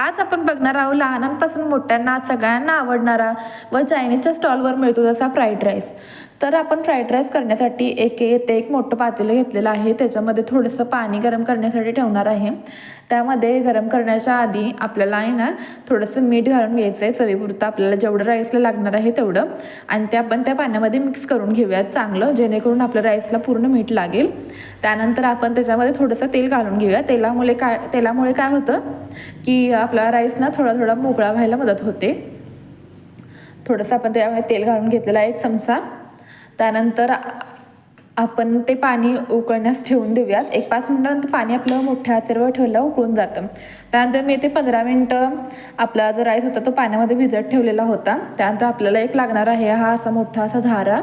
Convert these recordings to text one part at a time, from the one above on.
आज आपण बघणार आहोत लहानांपासून मोठ्यांना सगळ्यांना आवडणारा व चायनीजच्या स्टॉलवर मिळतो जसा फ्राईड राईस तर आपण फ्राईड राईस करण्यासाठी एक येते एक मोठं पातेलं घेतलेलं आहे. त्याच्यामध्ये थोडंसं पाणी गरम करण्यासाठी ठेवणार आहे. त्यामध्ये गरम करण्याच्या आधी आपल्याला आहे ना थोडंसं मीठ घालून घ्यायचं आहे चवीपुरतं आपल्याला जेवढं राईसला लागणार आहे तेवढं. आणि ते आपण त्या पाण्यामध्ये मिक्स करून घेऊयात चांगलं जेणेकरून आपल्या राईसला पूर्ण मीठ लागेल. त्यानंतर आपण त्याच्यामध्ये थोडंसं तेल घालून घेऊया. तेलामुळे काय तेलामुळे काय होतं की आपला राईस ना थोडा थोडा मोकळा व्हायला मदत होते. थोडंसं आपण त्यामध्ये तेल घालून घेतलेलं आहे एक चमचा. त्यानंतर आपण ते पाणी उकळण्यास ठेवून देऊयात. एक पाच मिनटानंतर पाणी आपलं मोठ्या आचेवर ठेवलं उकळून जातं. त्यानंतर मी ते पंधरा मिनटं आपला जो राईस होता तो पाण्यामध्ये भिजत ठेवलेला होता. त्यानंतर आपल्याला एक लागणार आहे हा असा मोठा असा झारा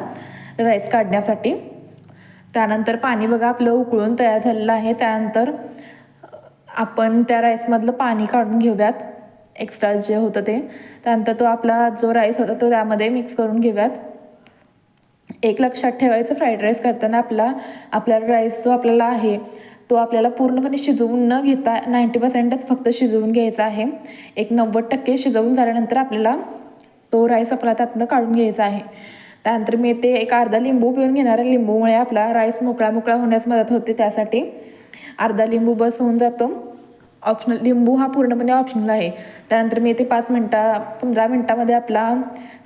राईस काढण्यासाठी. त्यानंतर पाणी बघा आपलं उकळून तयार झालेलं आहे. त्यानंतर आपण त्या राईसमधलं पाणी काढून घेऊयात. एक्स्ट्रा जे होतं ते. त्यानंतर तो आपला जो राईस होता तो त्यामध्ये मिक्स करून घेऊयात. एक लक्षात ठेवायचं फ्राईड राईस करताना आपला आपला राईस जो आपल्याला आहे तो आपल्याला पूर्णपणे शिजवून न घेता नाईंटी पर्सेंटच फक्त शिजवून घ्यायचा आहे. एक नव्वद टक्के शिजवून झाल्यानंतर आपल्याला तो राईस आपला त्यातनं काढून घ्यायचा आहे. त्यानंतर मी ते एक अर्धा लिंबू पिऊन घेणार आहे. लिंबूमुळे आपला राईस मोकळा मोकळा होण्यास मदत होते. त्यासाठी अर्धा लिंबू बस होऊन जातो. ऑप्शनल लिंबू हा पूर्णपणे ऑप्शनल आहे. त्यानंतर मी ते पाच मिनटा पंधरा मिनटामध्ये आपला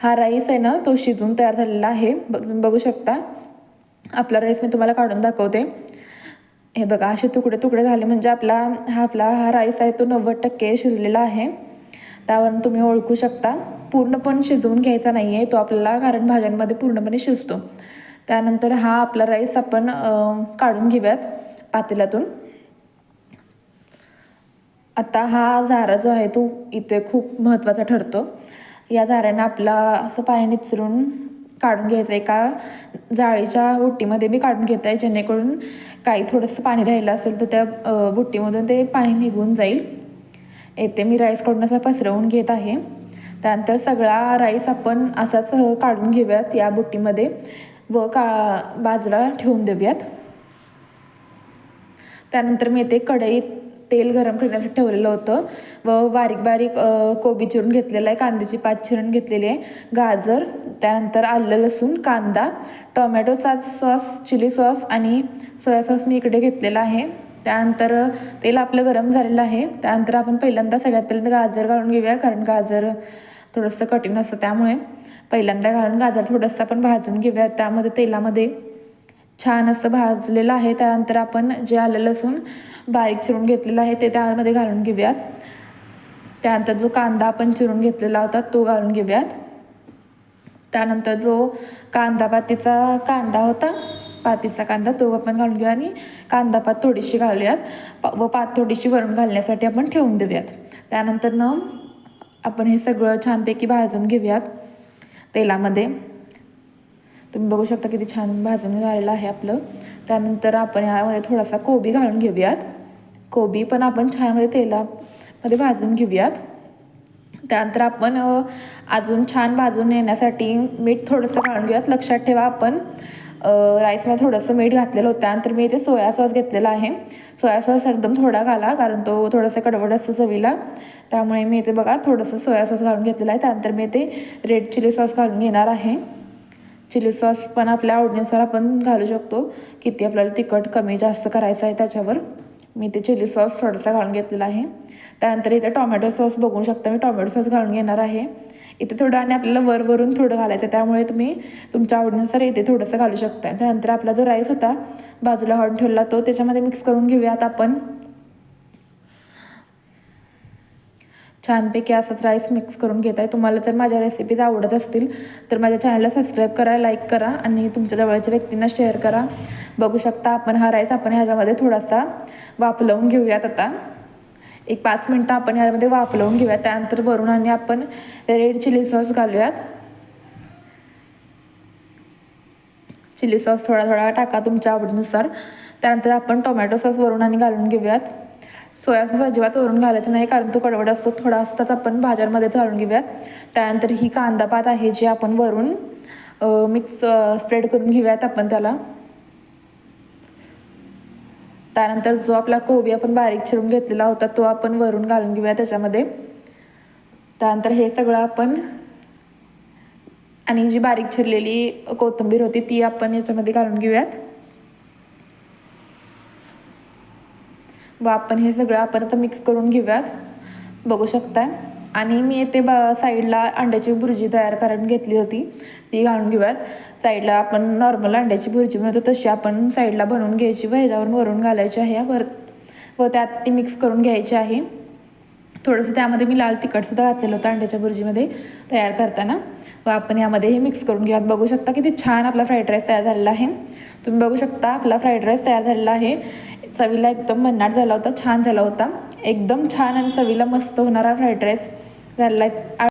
हा राईस आहे ना तो शिजून तयार झालेला आहे. तुम्ही बघू शकता. आपला राईस मी तुम्हाला काढून दाखवते. हे बघा असे तुकडे तुकडे झाले म्हणजे आपला हा आपला हा राईस आहे तो नव्वद टक्के शिजलेला आहे. त्यावरून तुम्ही ओळखू शकता. पूर्ण पण शिजवून घ्यायचा नाही आहे तो आपल्याला कारण भाज्यांमध्ये पूर्णपणे शिजतो. त्यानंतर हा आपला राईस आपण काढून घेऊयात पातेल्यातून. आता हा झारा जो आहे तो इथे खूप महत्त्वाचा ठरतो. या झाऱ्यानं आपला असं पाणी निचरून काढून घ्यायचं. एका जाळीच्या बुट्टीमध्ये मी काढून घेत आहे. जेणेकरून काही थोडंसं पाणी राहिलं असेल तर त्या बुट्टीमधून ते पाणी निघून जाईल. येथे मी राईस काढून असा पसरवून घेत आहे. त्यानंतर सगळा राईस आपण असाच काढून घेऊयात. या बुट्टीमध्ये व का बाजूला ठेवून देऊयात. त्यानंतर मी इथे कढईत तेल गरम करण्यासाठी ठेवलेलं होतं. व बारीक बारीक कोबी चिरून घेतलेला आहे कांद्याची पात चिरून घेतलेली आहे गाजर त्यानंतर आलं लसूण कांदा tomato sauce sauce chilli sauce आणि सोया सॉस मी इकडे घेतलेला आहे. त्यानंतर तेल आपलं गरम झालेलं आहे. त्यानंतर आपण पहिल्यांदा सगळ्यात पहिल्यांदा गाजर घालून घेऊया कारण गाजर थोडंसं कठीण असतं त्यामुळे. पहिल्यांदा घालून गाजर थोडंसं आपण भाजून घेऊया. त्यामध्ये तेलामध्ये छान असं भाजलेलं आहे. त्यानंतर आपण जे आलं लसूण बारीक चिरून घेतलेलं आहे ते त्यामध्ये घालून घेऊयात. त्यानंतर जो कांदा आपण चिरून घेतलेला होता तो घालून घेऊयात. त्यानंतर जो कांदा पातीचा कांदा होता पातीचा कांदा तो आपण घालून घेऊया आणि कांदा पात थोडीशी घालूयात. व पात थोडीशी वरून घालण्यासाठी आपण ठेवून देऊयात. त्यानंतर न आपण हे सगळं छानपैकी भाजून घेऊयात तेलामध्ये. तुम्ही बघू शकता किती छान भाजून झालेलं आहे आपलं. त्यानंतर आपण यामध्ये थोडासा कोबी घालून घेऊयात. कोबी पण आपण छानमध्ये तेलामध्ये भाजून घेऊयात. त्यानंतर आपण अजून छान भाजून येण्यासाठी मीठ थोडंसं घालून घेऊयात. लक्षात ठेवा आपण राईसमध्ये थोडंसं मीठ घातलेलं होतं. त्यानंतर मी इथे सोया सॉस घेतलेला आहे. सोया सॉस एकदम थोडा घाला कारण तो थोडासा कडवड असतो चवीला. त्यामुळे मी इथे बघा थोडंसं सोया सॉस घालून घेतलेला आहे. त्यानंतर मी इथे रेड चिली सॉस घालून घेणार आहे. चिली सॉस पण आपल्या आवडीनुसार आपण घालू शकतो. किती आपल्याला तिखट कमी जास्त करायचं आहे त्याच्यावर. मी ते चिली सॉस थोडासा घालून घेतलेला आहे. त्यानंतर इथे टॉमॅटो सॉस बघू शकता मी टॉमॅटो सॉस घालून घेणार आहे. इथे थोडं आणि आपल्याला वरवरून थोडं घालायचं आहे त्यामुळे तुम्ही तुमच्या आवडीनुसार इथे थोडंसं घालू शकता त्यानंतर आपला जो राईस होता बाजूला हॉर्न ठेवला तो त्याच्यामध्ये मिक्स करून घेऊयात आपण. छानपैकी असाच राईस मिक्स करून घेत आहे तुम्हाला जर माझ्या रेसिपीज आवडत असतील तर माझ्या चॅनलला सबस्क्राईब करा लाईक करा आणि तुमच्या जवळच्या व्यक्तींना शेअर करा. बघू शकता आपण हा राईस आपण ह्याच्यामध्ये थोडासा वापलवून घेऊयात आता. एक पाच मिनटं आपण ह्यामध्ये वापलवून घेऊयात त्यानंतर वरून आणि आपण रेड चिली सॉस घालूयात. चिली सॉस थोडा थोडा टाका तुमच्या आवडीनुसार. त्यानंतर आपण टोमॅटो सॉस वरून आणि घालून घेऊयात. सोया सॉस अजिबात वरून घालायचं नाही कारण तो कडवड असतो थोडा असताच आपण भाज्यांमध्ये घालून घेऊयात. त्यानंतर ही कांदा पात आहे जी आपण वरून मिक्स स्प्रेड करून घेऊयात आपण त्याला. त्यानंतर जो आपला कोबी आपण बारीक चिरून घेतलेला होता तो आपण वरून घालून घेऊया त्याच्यामध्ये. त्यानंतर हे सगळं आपण आणि जी बारीक चिरलेली कोथिंबीर होती ती आपण याच्यामध्ये घालून घेऊयात. व आपण हे सगळं आपण आता मिक्स करून घेऊयात. बघू शकताय. आणि मी येथे ब साईडला अंड्याची भुर्जी तयार करून घेतली होती. ती घालून घेऊयात. साईडला आपण नॉर्मल अंड्याची भुर्जी बनवतो तशी आपण साईडला बनवून घ्यायची व ह्याच्यावरून वरून घालायची आहे. वर व त्यात ती मिक्स करून घ्यायची आहे. थोडंसं त्यामध्ये मी लाल तिखटसुद्धा घातलेलं होतं अंड्याच्या भुर्जीमध्ये तयार करताना. व आपण यामध्ये हे मिक्स करून घेऊयात. बघू शकता किती छान आपला फ्राईड राईस तयार झालेला आहे. तुम्ही बघू शकता आपला फ्राईड राईस तयार झालेला आहे. चवीला एकदम भन्नाट झाला होता छान झाला होता. एकदम छान आणि चवीला मस्त होणारा फ्राईड राईस झाला आहे.